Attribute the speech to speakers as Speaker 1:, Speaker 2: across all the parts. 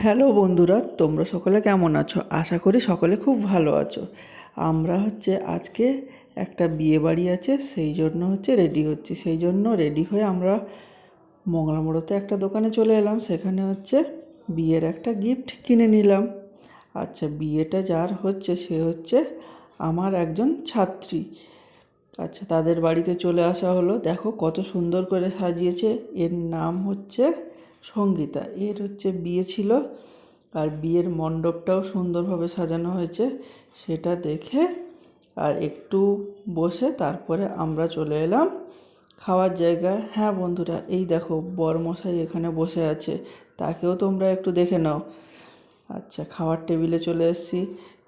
Speaker 1: Hello বন্ধুরা, তোমরা সকলে কেমন আছো? আশা করি সকলে খুব ভালো আছো। আমরা হচ্ছে আজকে একটা বিয়ে বাড়ি আছে, সেই জন্য হচ্ছে রেডি হচ্ছি। সেই জন্য রেডি হয়ে আমরা মংলা মোড়তে একটা দোকানে চলে এলাম। সেখানে হচ্ছে বিয়ের একটা গিফট কিনে নিলাম। আচ্ছা বিয়েটা যার হচ্ছে, সে হচ্ছে আমার একজন ছাত্রী। আচ্ছা তাদের বাড়িতে চলে আসা হলো। দেখো কত সুন্দর করে সাজিয়েছে। এর নাম হচ্ছে সঙ্গীতা। এর হচ্ছে বিয়ে ছিল আর বিয়ের মণ্ডপটাও সুন্দরভাবে সাজানো হয়েছে, সেটা দেখে আর একটু বসে তারপরে আমরা চলে এলাম খাওয়ার জায়গায়। হ্যাঁ বন্ধুরা, এই দেখো বরমশাই এখানে বসে আছে, তাকেও তোমরা একটু দেখে নাও। আচ্ছা খাওয়ার টেবিলে চলে এসেছি।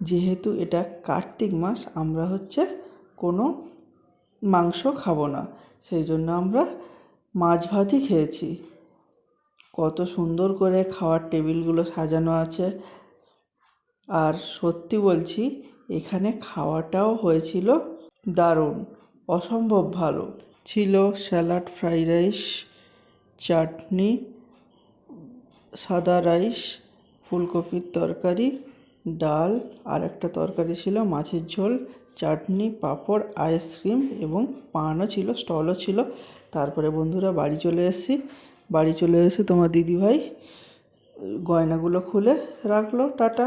Speaker 1: যেহেতু এটা কার্তিক মাস, আমরা হচ্ছে কোনো মাংস খাব না, সেই জন্য আমরা মাছ ভাতই খেয়েছি। কত সুন্দর করে খাওয়ার টেবিলগুলো সাজানো আছে। আর সত্যি বলছি, এখানে খাওয়াটাও হয়েছিল দারুণ, অসম্ভব ভালো। ছিল স্যালাড, ফ্রাইড রাইস, চাটনি, সাদা রাইস, ফুলকপির তরকারি, ডাল আর একটা তরকারি ছিল মাছের ঝোল, চাটনি, পাঁপড়, আইসক্রিম এবং পানও ছিল, স্টলও ছিল। তারপরে বন্ধুরা বাড়ি চলে এসেছি। বাড়ি চলে এসে তোমার দিদিভাই গয়নাগুলো খুলে রাখল টাটা।